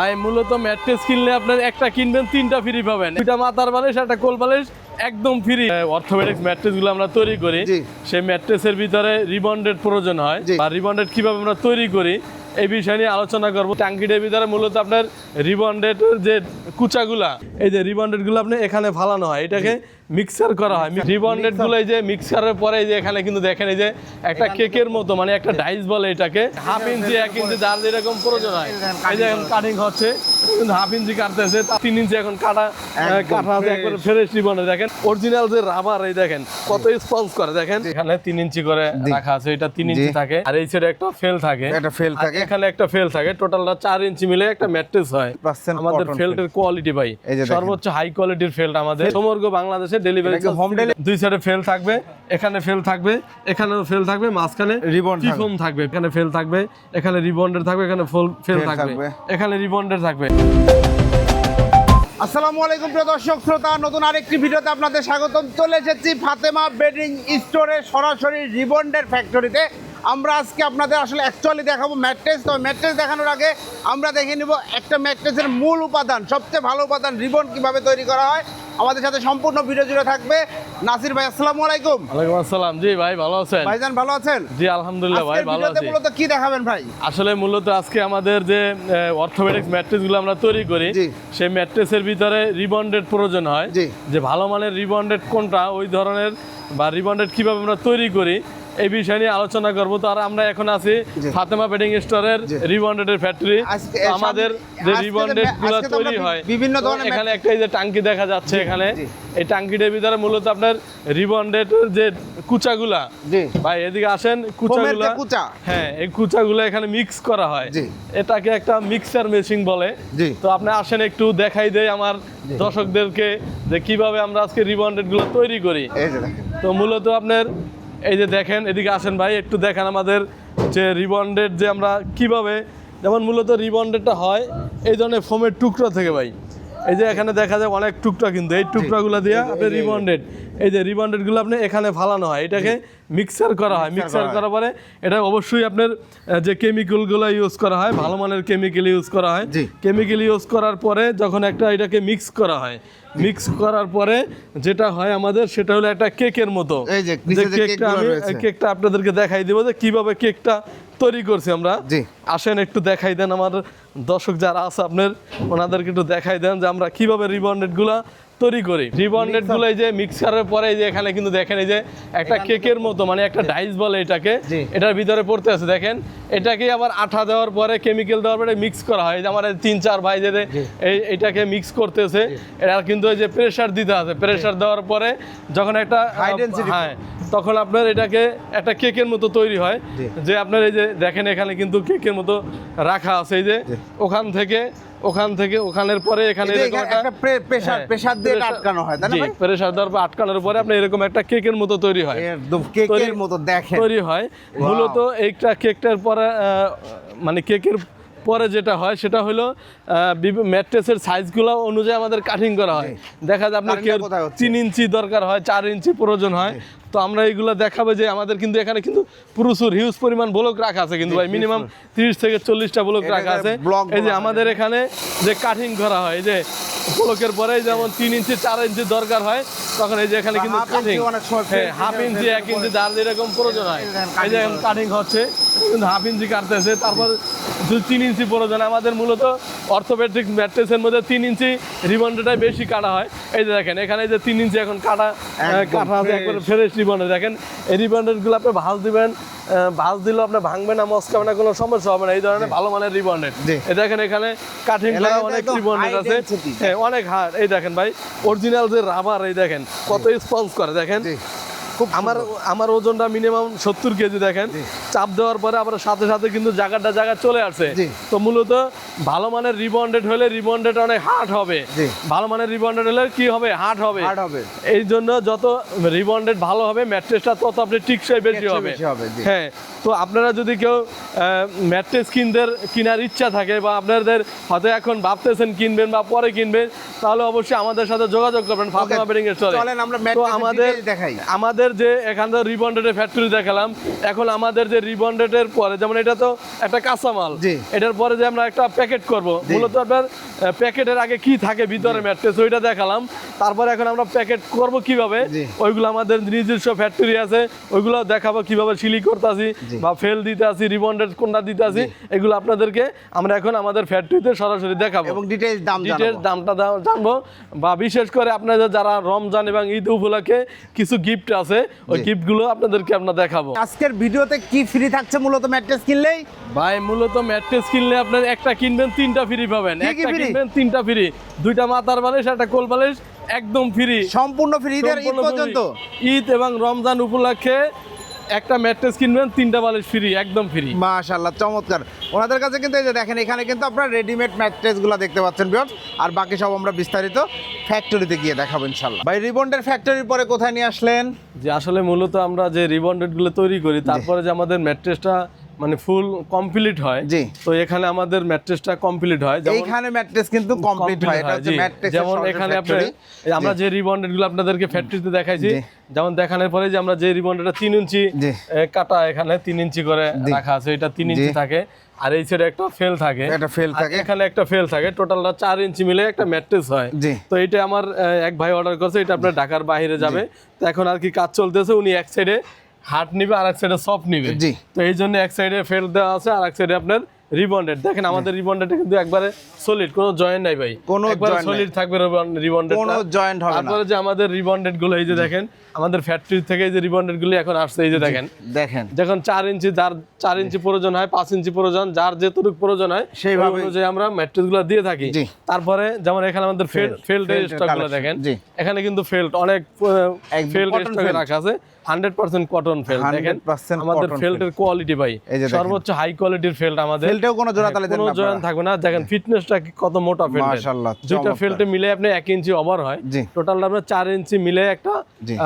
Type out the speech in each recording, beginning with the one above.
ভাই মূলত ম্যাট্রেস কিনলে আপনার একটা কিনবেন তিনটা ফ্রি পাবেন। দুইটা মাথার বালিশ একটা কোল বালিশ একদম ফ্রি অর্থোপেডিক্স ম্যাট্রেসগুলো আমরা তৈরি করি। সেই ম্যাট্রেসের ভিতরে রিবন্ডেড প্রয়োজন হয়। বা রিবন্ডেড কীভাবে আমরা তৈরি করি এই বিষয় নিয়ে আলোচনা করব। টাঙ্কিটার ভিতরে মূলত আপনার রিবন্ডেড যে কুচাগুলা এই যে রিবন্ডেডগুলো আপনি এখানে ফালানো হয়। এটাকে মিক্সার করা হয়। রিবন্ডেডগুলো এই যে মিক্সারের পরে যে এখানে কিন্তু দেখেন এই যে একটা কেকের মতো মানে একটা ডাইস বলে এটাকে। হাফ ইঞ্চি এক ইঞ্চি যার যেরকম প্রয়োজন হয়। এই যে এখন কাটিং হচ্ছে কিন্তু হাফ ইঞ্চি কাটতেছে তিন ইঞ্চি এখন কাটা কাটা আছে। একবারে ফ্রেশ রিবনে দেখেন। অরিজিনাল যে রাবার এই দেখেন কত স্পঞ্জ করে দেখেন। এখানে তিন ইঞ্চি করে রাখা আছে এটা তিন ইঞ্চি থাকে। আর এই সাইডে একটা ফেল থাকে। একটা ফেল থাকে। এখানে একটা ফেল থাকে টোটালটা চার ইঞ্চি মিলে একটা ম্যাট্রেস হয়। আমাদের ফেল্টের কোয়ালিটি ভাই। সর্বোচ্চ হাই কোয়ালিটির ফেল্ট আমাদের। সমগ্র বাংলাদেশে ডেলিভারি এটা কি home delivery? দুই সাইডে ফেল থাকবে এখানে ফেল থাকবে এখানেও ফেল থাকবে মাঝখানে থাকবে। টিফোম থাকবে? এখানে ফেল থাকবে এখানে রিবন্ডের থাকবে এখানে ফুল ফেল থাকবে। থাকবে। এখানে রিবন্ডের থাকবে। আসসালামু আলাইকুম প্রিয় দর্শক শ্রোতা নতুন আরেকটি ভিডিওতে আপনাদের স্বাগতম। চলে এসেছি ফাতেমা বেডিং স্টোরে সরাসরি রিবন্ডের ফ্যাক্টরিতে আমরা আজকে আপনাদের আসলে অ্যাকচুয়ালি দেখাবো ম্যাট্রেস তো ম্যাট্রেস দেখানোর আগে আমরা দেখে নিব একটা ম্যাট্রেসের মূল উপাদান সবচেয়ে ভালো উপাদান রিবন কীভাবে তৈরি করা হয়। আমাদের সাথে সম্পূর্ণ ভিডিও জুড়ে থাকবে। নাসির ভাই আসসালামু আলাইকুম। ওয়ালাইকুম আসসালাম। জি ভাই ভালো আছেন? ভাইজান ভালো আছেন? জি আলহামদুলিল্লাহ ভাই ভালো ভিডিওতে আছি। মূলত কি দেখাবেন ভাই? আসলে মূলত আজকে আমাদের যে অর্থোপেডিক্স ম্যাট্রেসগুলো আমরা তৈরি করি জি। সেই ম্যাট্রেসের ভিতরে রিবন্ডেড প্রয়োজন হয়। জি। যে ভালো মানের রিবন্ডেড কোনটা ওই ধরনের বা রিবন্ডেড কীভাবে আমরা তৈরি করি এই বিষয় নিয়ে আলোচনা করব। তো আর আমরা এখন আছি ফাতেমা বেডিং স্টোরের। রিবন্ডেডের ফ্যাক্টরি আমাদের যে রিবন্ডেডগুলো তৈরি হয় বিভিন্ন ধরনের এখানে একটা এই যে টাঙ্কি দেখা যাচ্ছে এখানে। এই টাঙ্কিটার ভিতরে মূলত আপনার রিবন্ডেড যে কুচাগুলা ভাই এদিকে আসেন কুচাগুলা। হ্যাঁ এই কুচাগুলো এখানে মিক্স করা হয়। এটাকে একটা মিক্সার মেশিন বলে। তো আপনি আসেন একটু দেখাই দেয় আমার দর্শকদেরকে যে কীভাবে আমরা আজকে রিবন্ডেডগুলো তৈরি করি। এই যে দেখেন। তো মূলত আপনার এই যে দেখেন, এদিকে আসেন ভাই, একটু দেখেন আমাদের যে রিবন্ডেড যে আমরা কীভাবে যেমন মূলত রিবন্ডেডটা হয় এই ধরনের ফোমের টুকরো থেকে ভাই। এই যে এখানে দেখা যায় অনেক টুকরা কিন্তু। এই টুকরাগুলো দিয়ে আপনি রিবন্ডেড এই যে। রিবন্ডেডগুলো আপনি এখানে ফালানো হয়। এটাকে মিক্সার করা হয়। মিক্সার করার পরে এটা অবশ্যই আপনার যে কেমিক্যালগুলো ইউজ করা হয় ভালো মানের কেমিক্যাল ইউজ করা হয়। কেমিক্যাল ইউজ করার পরে যখন একটা এটাকে মিক্স করা হয় মিক্স করার পরে যেটা হয় আমাদের সেটা হলো একটা কেকের মতো। যে কেকটা আমি কেকটা আপনাদেরকে দেখাই দিব যে কীভাবে কেকটা তৈরি করছি আমরা। জি। আসেন একটু দেখাই দেন আমার দর্শক যারা আছে আপনার ওনাদেরকে একটু দেখাই দেন যে আমরা কীভাবে রিবন্ডেডগুলা তৈরি করি। রিবন্ডেডগুলো এই যে মিক্সারের পরে এই যে এখানে কিন্তু দেখেন এই যে একটা কেকের মতো মানে একটা ডাইস বলে এটাকে। এটার ভিতরে পড়তে আছে দেখেন। এটাকে আবার আঠা দেওয়ার পরে কেমিক্যাল দেওয়ার পরে মিক্স করা হয়। এই যে আমার এই তিন চার ভাই যে এই এটাকে মিক্স করতেছে এটা কিন্তু ওই যে প্রেসার দিতে আছে। প্রেসার দেওয়ার পরে যখন একটা হ্যাঁ তখন আপনার এটাকে একটা কেকের মতো তৈরি হয়। যে আপনার এই যে দেখেন এখানে কিন্তু কেকের মতো রাখা আছে এই যে ওখান থেকে ওখান থেকে ওখানের পরে এখানে এই যে এরকম এখানে একটা প্রে- pressure- হ্যাঁ, দিয়ে আটকানো হয়, তাই না জি, দেওয়ার পর আটকানোর পরে আপনি এরকম একটা কেকের মতো তৈরি হয়। একদম কেকের তৈরি- মতো দেখেন। তৈরি হয়। মূলত এইটা কেকটার পরে মানে কেকের পরে যেটা হয় সেটা হলো ম্যাট্রেসের সাইজগুলো অনুযায়ী আমাদের কাটিং করা হয়। দেখা যায় আপনার কেউ তিন ইঞ্চি দরকার হয় চার ইঞ্চি প্রয়োজন হয়। তো আমরা এইগুলো দেখাবো যে আমাদের কিন্তু এখানে কিন্তু প্রচুর হিউজ পরিমাণ ব্লক রাখা আছে কিন্তু ভাই মিনিমাম তিরিশ থেকে চল্লিশটা ব্লক রাখা আছে। এই যে আমাদের এখানে যে কাটিং করা হয় যে ব্লকের পরে যেমন তিন ইঞ্চি চার ইঞ্চি দরকার হয় তখন এই যে এখানে কিন্তু কাটিং হাফ ইঞ্চি এক ইঞ্চি। যার যেরকম প্রয়োজন হয় এই যে কাটিং হচ্ছে কিন্তু হাফ ইঞ্চি কাটতেছে তারপর দু তিন ইঞ্চি প্রয়োজন আমাদের মূলত অর্থোপেডিক ম্যাট্রেসের মধ্যে তিন ইঞ্চি রিবন্ডটাই বেশি কাটা হয়। এই যে দেখেন এখানে যে তিন ইঞ্চি এখন কাটা কাটা আছে। ফ্রেশ রিবন্ডে দেখেন এই রিবন্ডেডগুলো আপনি ভাঁজ দিবেন ভালো ভাঁজ দিলেও আপনি ভাঙবে না মস্কাবে না কোনো সমস্যা হবে না। এই ধরনের ভালো মানের রিবান্ডার এ দেখেন এখানে কাঠিং করা অনেক রিবান্ডার আছে। হ্যাঁ অনেক হার এই দেখেন ভাই অরিজিনাল যে রাবার এই দেখেন কত স্পঞ্জ করে দেখেন। খুব আমার আমার ওজনটা মিনিমাম সত্তর কেজি দেখেন। চাপ দেওয়ার পরে আবার সাথে সাথে কিন্তু জায়গাটা জায়গা চলে আসছে জি। তো মূলত ভালো মানের রিবন্ডেড হলে রিবন্ডেড অনেক হার্ড হবে। ভালো মানের রিবন্ডেড হলে কি হবে? হার্ড হবে। এই জন্য যত রিবন্ডেড ভালো হবে ম্যাট্রেসটা তত আপনি টিকসই বেশি হবে। বেশি হবে, হ্যাঁ তো আপনারা যদি কেউ ম্যাট্রেস কিনতে কেনার ইচ্ছা থাকে বা আপনাদের হয়তো এখন ভাবতেছেন কিনবেন বা পরে কিনবেন তাহলে অবশ্যই আমাদের সাথে যোগাযোগ করবেন ফাতেমা বেডিং স্টোরে আমাদের দেখাই। আমাদের আমাদের যে এখান থেকে রিবন্ডেডের ফ্যাক্টরি দেখালাম এখন আমাদের যে রিবন্ডেডের পরে যেমন এটা তো একটা কাঁচামাল এটার পরে যে আমরা একটা প্যাকেট করব মূলত আপনার প্যাকেটের আগে কি থাকে ভিতরে ম্যাট্রেস ওইটা দেখালাম তারপরে এখন আমরা প্যাকেট করব কীভাবে ওইগুলো আমাদের নিজস্ব ফ্যাক্টরি আছে ওইগুলো দেখাবো কীভাবে সিলি করতেছি জি। বা ফেল দিতে আসি রিবন্ডেড কোনটা দিতে আসি এগুলো আপনাদেরকে আমরা এখন আমাদের ফ্যাক্টরিতে সরাসরি দেখাবো। এবং ডিটেইলস দাম ডিটেলস দামটা জানব বা বিশেষ করে আপনাদের যারা রমজান এবং ঈদ উপলক্ষে কিছু গিফট আছে ওই জি। গিফটগুলো আপনাদেরকে আমরা দেখাবো। আজকের ভিডিওতে কি ফ্রি থাকছে মূলত ম্যাট্রেস কিনলেই? ভাই মূলত ম্যাট্রেস কিনলে আপনার একটা কিনবেন তিনটা ফ্রি পাবেন। একটা কিনবেন তিনটা ফ্রি দুইটা মাথার বালিশ একটা কোল বালিশ একদম ফ্রি সম্পূর্ণ ফ্রি ঈদ পর্যন্ত? ঈদ এবং রমজান উপলক্ষে একটা ম্যাট্রেস কিনবেন তিনটা বালিশ ফ্রি একদম ফ্রি মাশাআল্লাহ চমৎকার। ওনাদের কাছে কিন্তু এই যে দেখেন এখানে কিন্তু আপনারা রেডিমেড ম্যাট্রেসগুলো দেখতে পাচ্ছেন বিয়র আর বাকি সব আমরা বিস্তারিত ফ্যাক্টরিতে গিয়ে দেখাবো ইনশাল্লাহ ভাই রিবন্ডের ফ্যাক্টরির পরে কোথায় নিয়ে আসলেন? যে আসলে মূলত আমরা যে রিবন্ডেডগুলো তৈরি করি তারপরে যে আমাদের ম্যাট্রেসটা মানে ফুল কমপ্লিট হয়। জি। তো এখানে আমাদের ম্যাট্রেসটা কমপ্লিট হয়। যেমন এইখানে ম্যাট্রেস কিন্তু কমপ্লিট হয়। এটা হচ্ছে ম্যাট্রেস যেমন এখানে আপনার এই আমরা যে রিবন্ডেডগুলো আপনাদেরকে ফ্যাক্টরিতে দেখাইছি যেমন দেখানোর পরে যে আমরা যে রিবন্ডেডটা তিন ইঞ্চি কাটা এখানে তিন ইঞ্চি করে। রাখা আছে। এটা তিন ইঞ্চি থাকে। আর এই সাইডে একটা ফেল থাকে। একটা ফেল থাকে। এখানে একটা ফেল থাকে। টোটালটা চার ইঞ্চি মিলে একটা ম্যাট্রেস হয়। তো এটা আমার এক ভাই অর্ডার করছে। এটা আপনার ঢাকার বাইরে যাবে। তো এখন আর কি কাজ চলতেছে। উনি এক সাইডে হার্ড নিবে আর এক সাইডে সফট নিবে। জি। তো এই জন্য এক সাইডে ফেল দেওয়া আছে আর এক সাইডে আপনার রিবন্ডেড দেখেন আমাদের রিবন্ডেড কিন্তু একবারে সলিড কোনো জয়েন্ট নাই ভাই। কোনো সলিড থাকবে রিবন্ডেড কোনো জয়েন্ট হবে না। তারপরে যে আমাদের রিবন্ডেডগুলো এই যে দেখেন আমাদের ফ্যাক্টরি থেকে যে রিবন্ডেডগুলো এখন আসছে এই যে দেখেন। দেখেন। যখন চার ইঞ্চি যার চার ইঞ্চি প্রয়োজন হয় পাঁচ ইঞ্চি প্রয়োজন যার যেটুকু প্রয়োজন হয় সেইভাবে- অনুযায়ী আমরা ম্যাট্রেসগুলো দিয়ে থাকি। তারপরে যেমন এখানে আমাদের ফেল্ড Felt এর স্টকগুলো দেখেন এখানে কিন্তু ফেল্ড অনেক cotton স্টকে রাখা আছে। হান্ড্রেড পার্সেন্ট কটন দেখেন। আমাদের ফেল্ডের কোয়ালিটি ভাই। সর্বোচ্চ হাই কোয়ালিটির ফেল্ড আমাদের। ফেল্টেও কোনো জোড়া তালে কোনো আপনারা? থাকবে না। দেখেন ফিটনেসটা কত মোটা ফেল্ড মাশাআল্লাহ, দুইটা ফেল্টে মিলে আপনি এক ইঞ্চি ওভার হয়। টোটাল আপনার চার ইঞ্চি মিলে একটা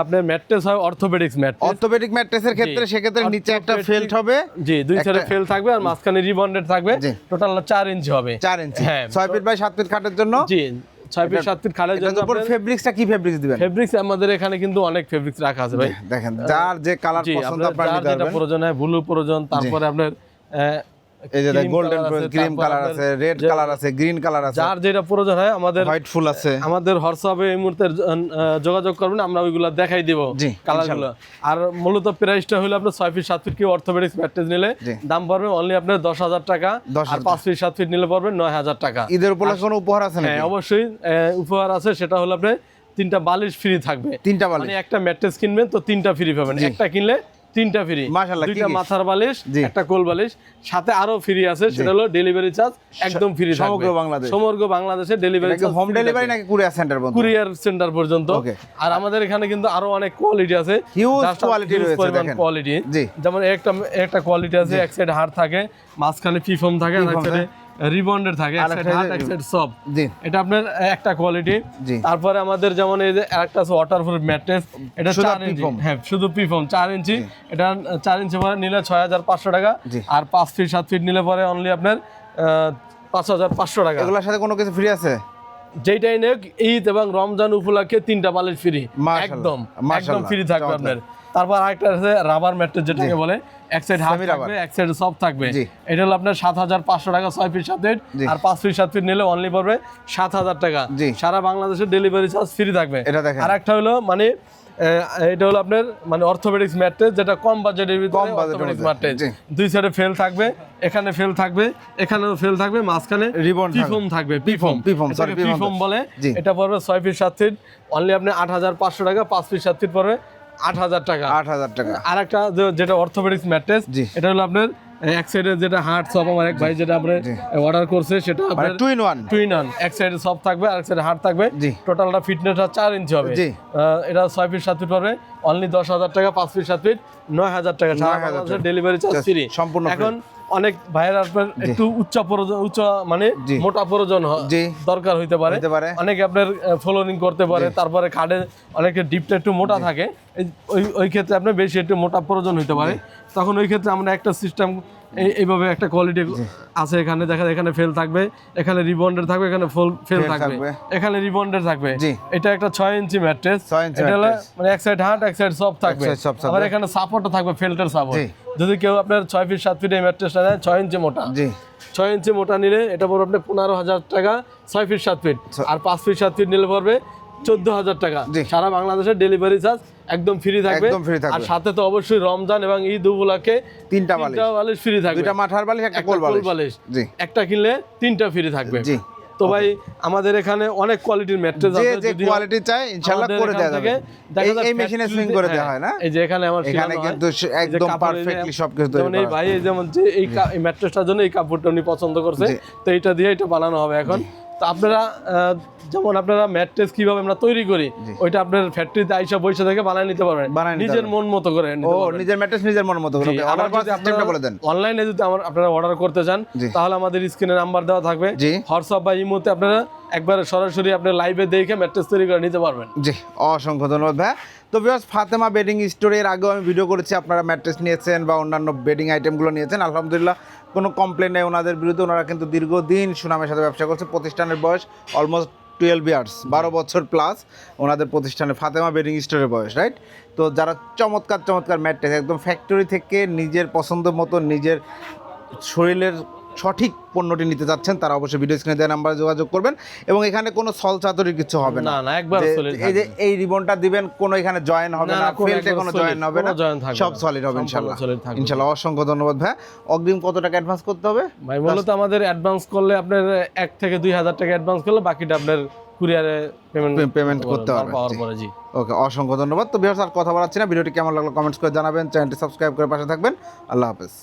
আপনার ম্যাট্রেস হয় অর্থোপেডিক্স ম্যাট্রেস। অর্থোপেডিক ম্যাট্রেসের ক্ষেত্রে সেক্ষেত্রে নিচে একটা ফেল্ট হবে। জি দুই সাইডে থাকবে আর মাঝখানে রিবন্ডেড থাকবে। টোটাল চার ইঞ্চি হবে। চার ইঞ্চি হ্যাঁ। ছয় ফিট বাই সাত ফিট খাটের জন্য। জি ছয় ফিট সাত ফিট খালের জন্য উপর ফেব্রিক্সটা কি ফেব্রিক্স দিবেন? ফেব্রিক্স আমাদের এখানে কিন্তু অনেক ফেব্রিক্স রাখা আছে ভাই। দেখেন যার যে কালার পছন্দ আপনার নিতে যেটা পারবেন। প্রয়োজন হয় ব্লু প্রয়োজন তারপরে আপনার এই যে গোল্ডেন ক্রিম কালার আছে রেড কালার আছে গ্রিন কালার আছে যার যেটা প্রয়োজন হয় আমাদের হোয়াইট ফুল আছে। আমাদের হোয়াটসঅ্যাপে এই মুহূর্তে যোগাযোগ করবেন আমরা ওইগুলো দেখাই দিব কালারগুলো আর মূলত প্রাইসটা হলো আপনার ছয় ফিট সাত ফিট কি অর্থোপেডিক্স ম্যাট্রেস নিলে দাম পড়বে অনলি আপনার দশ হাজার টাকা 10,000 আর পাঁচ ফিট সাত ফিট নিলে পড়বে নয় হাজার টাকা। ঈদের উপলক্ষে কোনো উপহার আছে হ্যাঁ অবশ্যই উপহার আছে সেটা হলো আপনার তিনটা বালিশ ফ্রি থাকবে। তিনটা বালিশ? মানে একটা ম্যাট্রেস কিনবেন তো তিনটা ফ্রি পাবেন। একটা কিনলে তিনটা ফ্রি মাশাআল্লাহ, দুইটা মাথার বালিশ একটা কোল বালিশ সাথে আরও ফ্রি আছে সেটা হলো ডেলিভারি চার্জ একদম ফ্রি সমগ্র বাংলাদেশ। সমগ্র বাংলাদেশে ডেলিভারি হোম ডেলিভারি নাকি কুরিয়ার সেন্টার বন্ধু? কুরিয়ার সেন্টার পর্যন্ত. আর আমাদের এখানে কিন্তু আরও অনেক কোয়ালিটি আছে। Quality huge রয়েছে, দেখেন। কোয়ালিটি। যেমন একটা একটা কোয়ালিটি আছে এক সাইড হাড় থাকে মাঝখানে পিফম থাকে আর এক সাইডে রিবন্ডেড থাকে এক সাইড side এক সাইড সব জি। এটা আপনার একটা কোয়ালিটি তারপরে আমাদের যেমন এই যে আছে ওয়াটারপ্রুফ ম্যাট্রেস এটা ইঞ্চি। হ্যাঁ শুধু ইঞ্চি। এটা ইঞ্চি পরে নিলে ছয় হাজার পাঁচশো টাকা। আর পাঁচ ফিট সাত ফিট নিলে পরে অনলি আপনার আহ, পাঁচ হাজার পাঁচশো টাকা। এগুলোর সাথে কোনো কিছু ফ্রি আছে? যেটাই নেক ঈদ এবং রমজান উপলক্ষে তিনটা বালিশ ফ্রি একদম একদম ফ্রি থাকবে আপনার। তারপর আরেকটা আছে রাবার ম্যাট্রেস যেটাকে বলে এক সাইড হাফ থাকবে এক সাইড সফট থাকবে। এটা হলো আপনার সাত হাজার পাঁচশো টাকা ছয় ফিট সাত ফিট আর পাঁচ ফিট সাত ফিট নিলে অনলি পড়বে সাত হাজার টাকা। সারা বাংলাদেশের ডেলিভারি চার্জ ফ্রি থাকবে। এটা দেখেন। আর একটা হলো মানে এটা হলো আপনার মানে অর্থোপেডিক্স ম্যাট্রেস যেটা কম বাজেটের ভিতরে অর্থোপেডিক্স ম্যাট্রেস দুই সাইডে ফেল থাকবে এখানে ফেল থাকবে এখানেও ফেল থাকবে মাঝখানে থাকবে। পিফম থাকবে পিফম P-foam, পিফম বলে এটা পড়বে ছয় ফিট সাত ফিট অনলি আপনি আট হাজার পাঁচশো টাকা পাঁচ ফিট সাত ফিট পড়বে আট হাজার টাকা। আট হাজার টাকা। আর একটা যেটা অর্থোপেডিক্স ম্যাট্রেস এটা হলো আপনার এক সাইডে যেটা হার্ড সব আমার এক ভাই যেটা আপনার অর্ডার করছে সেটা মানে আপনার two in one two in one এক সাইডে সব থাকবে আর এক সাইডে হার্ড থাকবে। জি। টোটালটা ফিটনেসটা চার ইঞ্চি হবে। এটা ছয় ফিট সাত ফিট পাবে অনলি দশ হাজার টাকা পাঁচ ফিট সাত ফিট নয় হাজার টাকা। সারা 9,000 বাংলাদেশের টাকা। ডেলিভারি চার্জ ফ্রি সম্পূর্ণ এখন অনেক ভাইয়ের আপনার একটু উচ্চ প্রয়োজন উচ্চ মানে মোটা প্রয়োজন দরকার হইতে পারে। অনেক আপনার ফলোনিং করতে পারে তারপরে কার্ডে অনেকে ডিপটা একটু মোটা থাকে। ওই ওই ক্ষেত্রে আপনার বেশি একটু মোটা প্রয়োজন হইতে পারে। তখন ওই ক্ষেত্রে আমরা একটা সিস্টেম এইভাবে একটা কোয়ালিটি আছে এখানে দেখা এখানে ফেল থাকবে এখানে রিবন্ডের থাকবে এখানে ফুল ফেল থাকবে। এখানে রিবন্ডের থাকবে। এটা একটা ছয় ইঞ্চি ম্যাট্রেস। 6 এটা মানে এক সাইড হার্ড এক সাইড সফট থাকবে। আবার এখানে সাপোর্টও থাকবে ফেল্টার সাপোর্ট যদি কেউ আপনার ছয় ফিট সাত ফিট এই ম্যাট্রেসটা নেয় ছয় ইঞ্চি মোটা। জি। ছয় ইঞ্চি মোটা নিলে এটা পড়বে আপনার পনেরো হাজার টাকা ছয় ফিট সাত ফিট আর পাঁচ ফিট সাত ফিট নিলে পড়বে চোদ্দ হাজার টাকা। সারা বাংলাদেশের ডেলিভারি চার্জ একদম ফ্রি থাকবে। একদম free থাকবে। আর সাথে তো অবশ্যই রমজান এবং ঈদ উপলক্ষে তিনটা বালিশ তিনটা বালিশ। ফ্রি থাকবে। দুইটা মাথার বালিশ একটা কোল বালিশ। জি। একটা কিনলে তিনটা ফ্রি থাকবে। জি। তো ভাই আমাদের এখানে অনেক কোয়ালিটির ম্যাট্রেস আছে যে কোয়ালিটি চাই ইনশাআল্লাহ করে দেওয়া যাবে। এই- এই মেশিনে সুইং করে দেওয়া হ্যাঁ, হয় না? এই যে এখানে আমার এখানে কিন্তু একদম perfectly সবকিছু তৈরি ভাই যেমন যে এই এই ম্যাট্রেসটার জন্য এই কাপড়টা উনি পছন্দ করছে তো এইটা দিয়ে এটা বানানো হবে এখন। তো আপনারা যেমন আপনারা ম্যাট্রেস কীভাবে আমরা তৈরি করি ওইটা আপনার ফ্যাক্টরিতে আইসা বসে থেকে বানায় নিতে পারবেন। নিজের মন মতো করে ও নিজের ম্যাট্রেস নিজের মন মতো করে। সিস্টেমটা আপনারা বলে দেন। অনলাইনে যদি আমার আপনারা অর্ডার করতে চান তাহলে আমাদের স্ক্রিনে নাম্বার দেওয়া থাকবে। হোয়াটসঅ্যাপ বা ইমোতে আপনারা একবার সরাসরি আপনার লাইভে দেখে ম্যাট্রেস তৈরি করে নিতে পারবেন। জি অসংখ্য ধন্যবাদ ভাই তো বিকজ ফাতেমা বেডিং স্টোরের আগেও আমি ভিডিও করেছি আপনারা ম্যাট্রেস নিয়েছেন বা অন্যান্য বেডিং আইটেমগুলো নিয়েছেন। আলহামদুলিল্লাহ কোনো কমপ্লেন নেই ওনাদের বিরুদ্ধে। ওনারা কিন্তু দীর্ঘদিন সুনামের সাথে ব্যবসা করছে। প্রতিষ্ঠানের বয়স অলমোস্ট টুয়েলভ ইয়ার্স বারো বছর প্লাস ওনাদের প্রতিষ্ঠানে ফাতেমা বেডিং স্টোরের বয়স রাইট তো যারা চমৎকার চমৎকার ম্যাট্রেস একদম ফ্যাক্টরি থেকে নিজের পছন্দ মতো নিজের শরীরের সঠিক পণ্যটি নিতে চাচ্ছেন তারা অবশ্যই ভিডিও স্ক্রিনে দেওয়া নাম্বারে যোগাযোগ করবেন এবং এখানে কোনো সল চাতুরির কিছু হবে না। না একবার এই যে এই রিবনটা দিবেন কোনো এখানে জয়েন হবে না, ফেলতে কোনো জয়েন হবে না সব। সলিড হবে ইনশাআল্লাহ ইনশাআল্লাহ অসংখ্য ধন্যবাদ ভাই। অগ্রিম কত টাকা অ্যাডভান্স করতে হবে? ভাই মূলত আমাদের অ্যাডভান্স করলে আপনার এক থেকে দুই হাজার টাকা অ্যাডভান্স করলে বাকিটা আপনার কুরিয়ারে পেমেন্ট Payment করতে হবে, পাওয়ার পরে জি। ওকে অসংখ্য ধন্যবাদ। তো বিহার আর কথা বলাচ্ছি না। ভিডিওটি কেমন লাগল কমেন্টস করে জানাবেন। চ্যানেলটি সাবস্ক্রাইব করে পাশে থাকবেন। আল্লাহ হাফেজ।